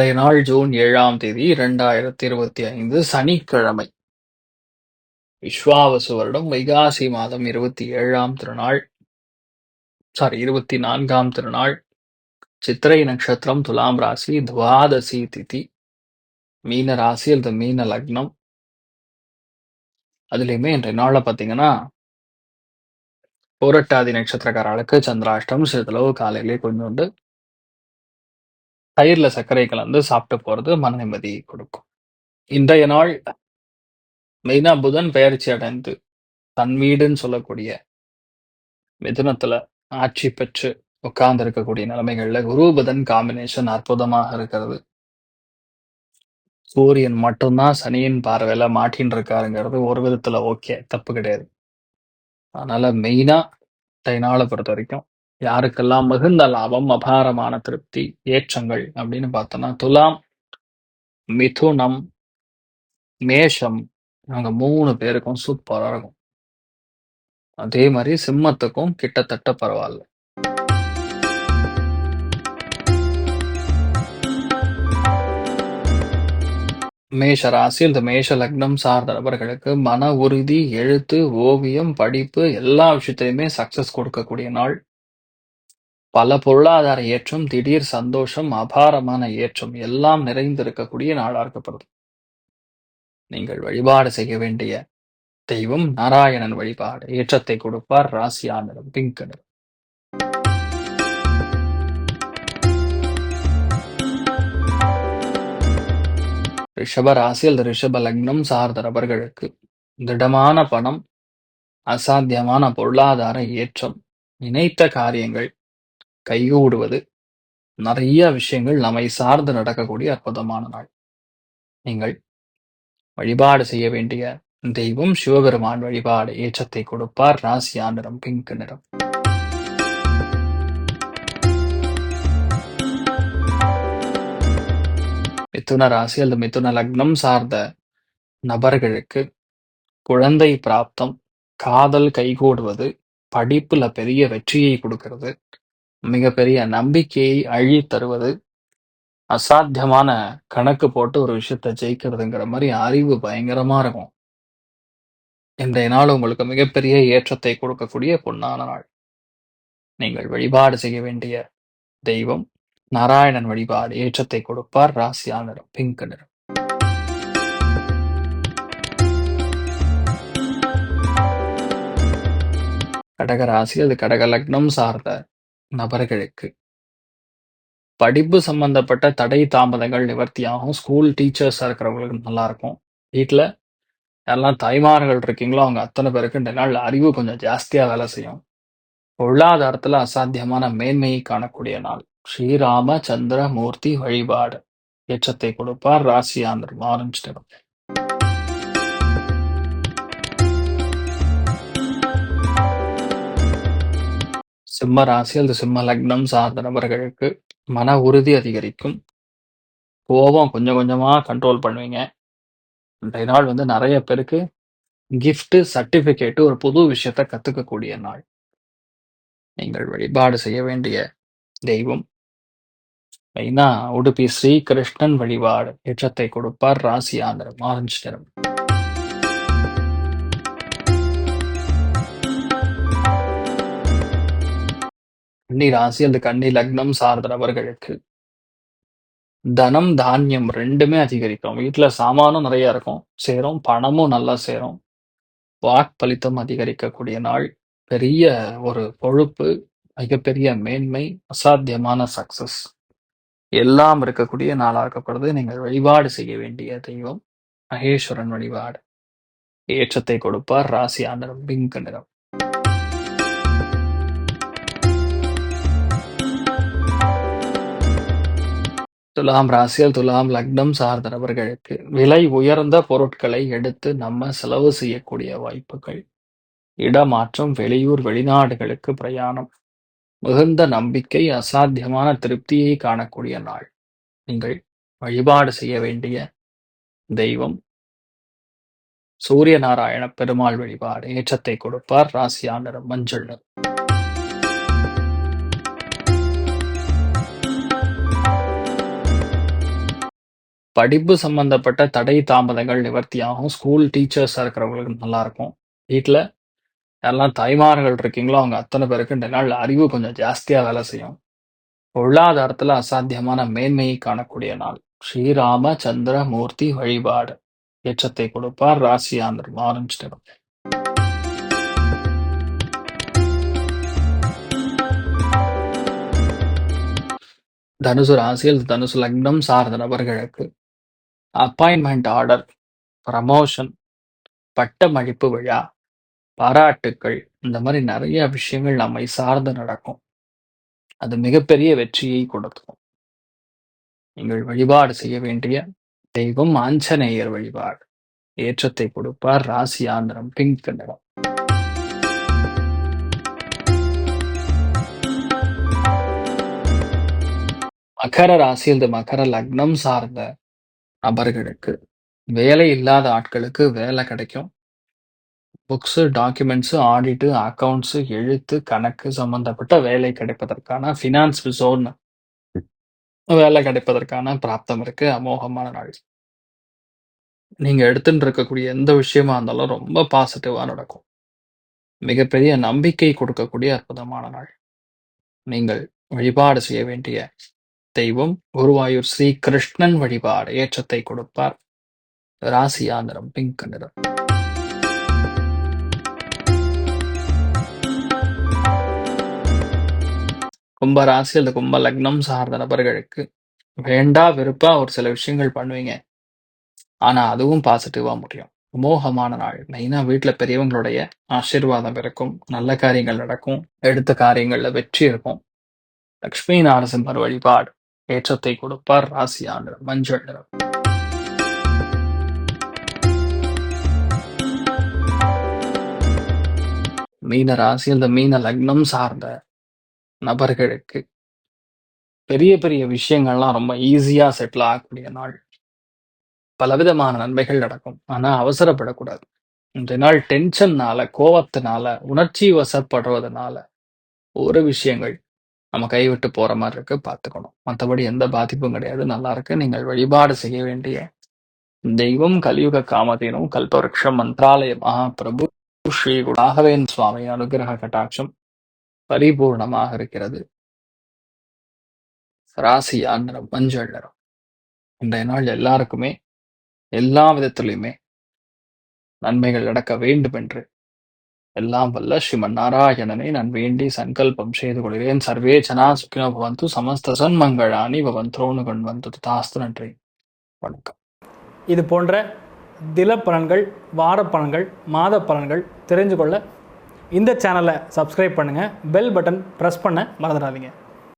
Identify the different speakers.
Speaker 1: இன்றைய நாள் ஜூன் ஏழாம் தேதி இரண்டாயிரத்தி இருபத்தி ஐந்து சனிக்கிழமை. விஸ்வாவசு வருடம் வைகாசி மாதம் இருபத்தி ஏழாம் திருநாள். சாரி இருபத்தி நான்காம் திருநாள். சித்திரை நட்சத்திரம் துலாம் ராசி துவாதசி திதி. மீன ராசி அல்லது மீன லக்னம். அதுலேயுமே இன்றைய நாளில் பார்த்தீங்கன்னா போரட்டாதி நட்சத்திரக்காரர்களுக்கு சந்திராஷ்டம் சிறிதளவு காலையிலே கொஞ்சோண்டு தயிர்ல சர்க்கரை கலந்து சாப்பிட்டு போறது மன நிம்மதியை கொடுக்கும். இன்றைய நாள் மெயினா புதன் பெயர்ச்சி அடைந்து தன் வீடுன்னு சொல்லக்கூடிய மிதுனத்துல ஆட்சி பெற்று உட்கார்ந்து இருக்கக்கூடிய நிலைமைகள்ல குரு புதன் காம்பினேஷன் அற்புதமாக இருக்கிறது. சூரியன் மட்டும்தான் சனியின் பார்வையில மாட்டின்னு இருக்காருங்கிறது ஒரு விதத்துல ஓகே தப்பு கிடையாது. அதனால மெயினா இன்றைய நாளை பொறுத்த வரைக்கும் யாருக்கெல்லாம் மிகுந்த லாபம் அபாரமான திருப்தி ஏற்றங்கள் அப்படின்னு பார்த்தோம்னா துலாம் மிதுனம் மேஷம் இவங்க மூணு பேருக்கும் சூப்பராக இருக்கும். அதே மாதிரி சிம்மத்துக்கும் கிட்டத்தட்ட பரவாயில்ல. மேஷ ராசி இந்த மேஷ லக்னம் சார்ந்த நபர்களுக்கு மன உறுதி எழுத்து ஓவியம் படிப்பு எல்லா விஷயத்திலையுமே சக்சஸ் கொடுக்கக்கூடிய நாள். பல பொருளாதார ஏற்றம் திடீர் சந்தோஷம் அபாரமான ஏற்றம் எல்லாம் நிறைந்திருக்கக்கூடிய நாளா இருக்கப்படுது. நீங்கள் வழிபாடு செய்ய வேண்டிய தெய்வம் நாராயணன் வழிபாடு. ஏற்றத்தை கொடுப்பார் ராசியா நிறம் பிங்க் நிறம் ரிஷப ராசி அல்லது ரிஷப லக்னம் சார்ந்த நபர்களுக்கு திடமான பணம் அசாத்தியமான பொருளாதார ஏற்றம் நினைத்த காரியங்கள் கைகூடுவது. நிறைய விஷயங்கள் நம்மை சார்ந்து நடக்கக்கூடிய அற்புதமான நாள். நீங்கள் வழிபாடு செய்ய வேண்டிய தெய்வம் சிவபெருமான் வழிபாடு ஏற்றத்தை கொடுப்பார். ராசியா நிறம் பிங்க் நிறம். மிதுன ராசி அல்லது மிதுன லக்னம் சார்ந்த நபர்களுக்கு குழந்தை பிராப்தம் காதல் கைகூடுவது படிப்புல பெரிய வெற்றியை கொடுக்கிறது. மிகப்பெரிய நம்பிக்கையை அழி தருவது அசாத்தியமான கணக்கு போட்டு ஒரு விஷயத்த ஜெயிக்கிறதுங்கிற மாதிரி அறிவு பயங்கரமா இருக்கும். இன்றைய நாள் உங்களுக்கு மிகப்பெரிய ஏற்றத்தை கொடுக்கக்கூடிய பொன்னான நாள். நீங்கள் வழிபாடு செய்ய வேண்டிய தெய்வம் நாராயணன் வழிபாடு ஏற்றத்தை கொடுப்பார். ராசியா நிறம் பிங்க் நிறம். கடக ராசி அது கடக லக்னம் சார்ந்த நபர்களுக்கு. படிப்பு சம்பந்தப்பட்ட தடை தாமதங்கள் நிவர்த்தியாகும். ஸ்கூல் டீச்சர்ஸாக இருக்கிறவங்களுக்கு நல்லா இருக்கும் வீட்டில் யாரெல்லாம் தாய்மார்கள் இருக்கீங்களோ அவங்க அத்தனை பேருக்கு இந்த நாள் அறிவு கொஞ்சம் ஜாஸ்தியாக வேலை செய்யும். பொருளாதாரத்தில் அசாத்தியமான மேன்மையை காணக்கூடிய நாள். ஸ்ரீராம சந்திர மூர்த்தி வழிபாடு. ஏற்றத்தை கொடுப்பார். ராசி ஆந்திரம் ஆரஞ்சு நிறம் சிம்ம ராசி அல்லது சிம்ம லக்னம் சார்ந்த நபர்களுக்கு மன உறுதி அதிகரிக்கும். கோபம் கொஞ்சம் கொஞ்சமாக கண்ட்ரோல் பண்ணுவீங்க. இன்றைய நாள் வந்து நிறைய பேருக்கு கிஃப்ட்டு சர்டிஃபிகேட்டு ஒரு புது விஷயத்த கற்றுக்கக்கூடிய நாள். நீங்கள் வழிபாடு செய்ய வேண்டிய தெய்வம். மெயினா உடுப்பி ஸ்ரீ கிருஷ்ணன் வழிபாடு ஏற்றத்தை கொடுப்பார் ராசி ஆந்திரம் ஆரஞ்சு நிறம். கன்னி ராசி அல்லது கன்னி லக்னம் சார்ந்த நபர்களுக்கு தனம் தானியம் ரெண்டுமே அதிகரிக்கும். வீட்டுல சாமானும் நிறைய இருக்கும். சேரும் பணமும் நல்லா சேரும். வாக்பலித்தம் அதிகரிக்கக்கூடிய நாள். பெரிய ஒரு பொழுப்பு மிகப்பெரிய மேன்மை அசாத்தியமான சக்சஸ் எல்லாம் இருக்கக்கூடிய நாளாக இருக்கப்படுது நீங்கள் வழிபாடு செய்ய வேண்டிய தெய்வம் மகேஸ்வரன் வழிபாடு. ஏற்றத்தை கொடுப்பார். ராசி ஆண்டரம் பிங்க் நிறம். துலாம் ராசியில் துலாம் லக்னம் சார்ந்த நபர்களுக்கு விலை உயர்ந்த பொருட்களை எடுத்து நம்ம செலவு செய்யக்கூடிய வாய்ப்புகள். இடமாற்றம் வெளியூர் வெளிநாடுகளுக்கு பிரயாணம். மிகுந்த நம்பிக்கை அசாத்தியமான திருப்தியை காணக்கூடிய நாள். நீங்கள் வழிபாடு செய்ய வேண்டிய தெய்வம். சூரிய நாராயண பெருமாள் வழிபாடு ஏற்றத்தை கொடுப்பார். ராசியா நிறம் மஞ்சள் படிப்பு சம்பந்தப்பட்ட தடை தாமதங்கள் நிவர்த்தியாகும். ஸ்கூல் டீச்சர்ஸாக இருக்கிறவங்களுக்கு நல்லா இருக்கும் வீட்டில் யாரெல்லாம் தாய்மார்கள் இருக்கீங்களோ அவங்க அத்தனை பேருக்கு இந்த நாள் அறிவு கொஞ்சம் ஜாஸ்தியாக வேலை செய்யும். பொருளாதாரத்தில் அசாத்தியமான மேன்மையை காணக்கூடிய நாள். ஸ்ரீராம சந்திர மூர்த்தி வழிபாடு. ஏற்றத்தை கொடுப்பார் ராசியாந்தர் ஆரஞ்சு நிறம் தனுசு ராசியில் தனுசு லக்னம் சார்ந்த நபர்களுக்கு அப்பாயின்மெண்ட் ஆர்டர் ப்ரமோஷன் பட்டமளிப்பு விழா பாராட்டுக்கள் இந்த மாதிரி நிறைய விஷயங்கள் நம்மை சார்ந்து நடக்கும். அது மிகப்பெரிய வெற்றியை கொடுக்கும். நீங்கள் வழிபாடு செய்ய வேண்டிய தெய்வம் ஆஞ்சநேயர் வழிபாடு. ஏற்றத்தை கொடுப்பார் ராசி ஆந்திரம் பிங்க் நிறம் மகர ராசியில் மகர லக்னம் சார்ந்த நபர்களுக்கு. வேலை இல்லாத ஆட்களுக்கு வேலை கிடைக்கும். புக்ஸு டாக்குமெண்ட்ஸு ஆடிட்டு அக்கவுண்ட்ஸு எழுத்து கணக்கு சம்பந்தப்பட்ட வேலை கிடைப்பதற்கான ஃபினான்ஸ் ஜோன் வேலை கிடைப்பதற்கான பிராப்தம் இருக்கு. அமோகமான நாள். நீங்க எடுத்துட்டு இருக்கக்கூடிய எந்த விஷயமா இருந்தாலும் ரொம்ப பாசிட்டிவா நடக்கும். மிகப்பெரிய நம்பிக்கை கொடுக்கக்கூடிய அற்புதமான நாள். நீங்கள் வழிபாடு செய்ய வேண்டிய தெய்வம் குருவாயூர் ஸ்ரீ கிருஷ்ணன் வழிபாடு ஏற்றத்தை கொடுப்பார். ராசியா நிறம் பிங்க் நிறம் கும்ப ராசி அல்லது கும்ப லக்னம் சார்ந்த நபர்களுக்கு வேண்டா வெறுப்பா ஒரு சில விஷயங்கள் பண்ணுவீங்க. ஆனா அதுவும் பாசிட்டிவா முடியும். மோகமான நாள். மெயினா வீட்டுல பெரியவங்களுடைய ஆசீர்வாதம் இருக்கும் நல்ல காரியங்கள் நடக்கும். எடுத்த காரியங்கள்ல வெற்றி இருக்கும். லக்ஷ்மி நாரசிம்மர் வழிபாடு. ஏற்றத்தை கொடுப்பார். ராசி ஆண்டு மஞ்சள் நிறம். மீன ராசி அந்த மீன லக்னம் சார்ந்த நபர்களுக்கு பெரிய பெரிய விஷயங்கள்லாம் ரொம்ப ஈஸியா செட்டில் ஆகக்கூடிய நாள். பலவிதமான நன்மைகள் நடக்கும். ஆனா அவசரப்படக்கூடாது. இந்த நாள் டென்ஷன்னால கோவத்தினால உணர்ச்சி வசப்படுறதுனால ஒரு விஷயங்கள் நம்ம கைவிட்டு போற மாதிரி இருக்கு பார்த்துக்கணும். மற்றபடி எந்த பாதிப்பும் கிடையாது. நல்லா இருக்கு. நீங்கள் வழிபாடு செய்ய வேண்டிய தெய்வம் கலியுக காமதேனும் கல்பவருஷம் மந்திராலய மகாபிரபு ஸ்ரீ ராகவேன் சுவாமி அனுகிரக கட்டாட்சம் பரிபூர்ணமாக இருக்கிறது. ராசி நிறம் மஞ்சள் நிறம். இன்றைய நாள் எல்லாருக்குமே எல்லா விதத்திலையுமே நன்மைகள் நடக்க வேண்டும் என்று எல்லாம் வல்ல ஸ்ரீமன் நாராயணனை நான் வேண்டி சங்கல்பம் செய்து கொள்கிறேன். சர்வே ஜனா சுக்கினோ பவந்து சமஸ்த சன்மங்களானி பவந்தோனு கொண்டு வந்து தாஸ்து நன்றி. வணக்கம்.
Speaker 2: இது போன்ற தில பலன்கள் வார பலன்கள் மாத பலன்கள் தெரிஞ்சு கொள்ள இந்த சேனலை சப்ஸ்கிரைப் பண்ணுங்கள் பெல் பட்டன் ப்ரெஸ் பண்ண மறந்துடாதீங்க.